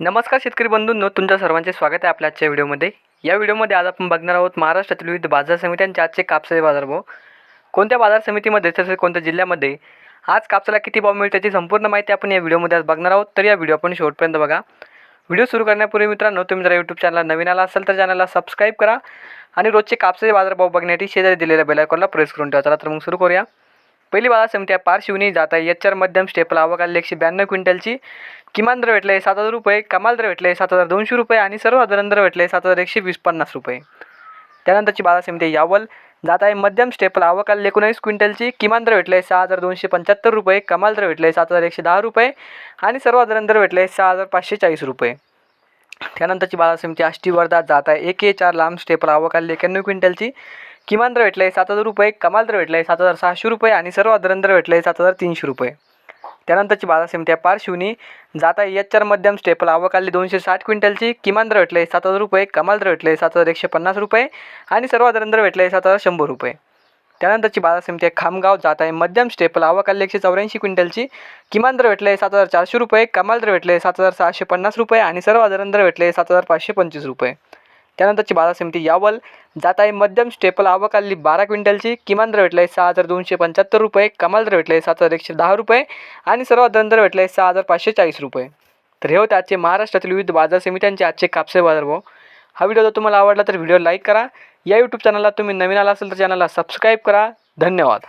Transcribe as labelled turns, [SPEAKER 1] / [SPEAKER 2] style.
[SPEAKER 1] नमस्कार शेतकरी बंधूंनो तुमच्या सर्वांचे स्वागत आहे आपल्या आजच्या व्हिडिओमध्ये. या व्हिडिओमध्ये आज आपण बघणार आहोत महाराष्ट्रातील विविध बाजार समित्यांचे आजचे कापसाचे बाजारभाव. कोणत्या बाजार समितीमध्ये तसेच कोणत्या जिल्ह्यामध्ये आज कापसाला किती भाव मिळते त्याची संपूर्ण माहिती आपण या व्हिडिओमध्ये आज बघणार आहोत. तर या व्हिडिओ आपण शेवटपर्यंत बघा. व्हिडिओ सुरू करण्यापूर्वी मित्रांनो तुम्ही जर यूट्यूब चॅनलला नवीन आला असेल तर चॅनलला सबस्क्राईब करा आणि रोजचे कापसाचे बाजारभाव बघण्यासाठी शेजारी दिलेल्या बेलायकॉनला प्रेस करून ठेवा. चला तर मग सुरू करूया. पहिली बाजार समिती आहे पारशिवनी जात आहे. एच आर मध्यम स्टेपल अवकाल एकशे ब्याण्णव क्विंटलची. किमान दर भेटले सात हजार रुपये कमाल दर भेटले सात हजार दोनशे रुपये आणि सर्वसाधारण दर भेटले सात हजार एकशे वीस पन्नास रुपये. त्यानंतरची बाजार समिती यावल. जात आहे मध्यम स्टेपल अवकाल आली एकोणीस क्विंटलची. किमान दर भेटले सहा हजार दोनशे पंच्याहत्तर रुपये कमाल दर भेटले सात हजार एकशे दहा रुपये आणि सर्वसाधारण दर भेटले सहा हजार पाचशे चाळीस रुपये. त्यानंतरची बाजार समिती आष्टी वर्धा जात आहे. एक ए चार लांब स्टेपल अवकाल एक्याण्णव क्विंटलची. किमान दर भेटले सात हजार रुपये कमाल दर भेटले सात हजार सहाशे रुपये आणि सर्वसाधारण दर आहे सात हजार तीनशे रुपये. त्यानंतरची बाजार समिती पार्श्वनी पारशिवनी जात आहे. एच चार मध्यम स्टेपल आवक आली दोनशे साठ क्विंटलची. किमान दर भेटले सात हजार रुपये कमाल दर भेटले सात हजार एकशे पन्नास रुपये आणि सर्वसाधारण दर भेटले सात हजार शंभर रुपये. त्यानंतरची बाजार समिती खामगाव जात आहे. मध्यम स्टेपल आवक आली एकशे चौऱ्याऐंशी क्विंटलची. किमान दर भेटले सात हजार चारशे रुपये कमाल दर भेटले सात हजार सहाशे पन्नास रुपये आणि सर्वसाधारण दर भेटले सात हजार पाचशे पंचवीस रुपये. त्यानंतरची बाजार समिती यावल. जात आहे मध्यम स्टेपल आवक आली बारा क्विंटलची. किमान दर भेटले सहा हजार दोनशे पंच्याहत्तर रुपये. कमाल दर भेटले सात हजार एकशे दहा रुपये. आणि सर्वात दर भेटले सहा हजार पाचशे चाळीस रुपये. तर हे होते आजचे महाराष्ट्रातील विविध बाजार समित्यांचे आजचे कापसे बाजार भाव. हा व्हिडिओ जर तुम्हाला आवडला तर व्हिडिओ लाईक करा. या यूट्यूब चॅनलला तुम्ही नवीन आला असेल तर चॅनलला सबस्क्राईब करा. धन्यवाद.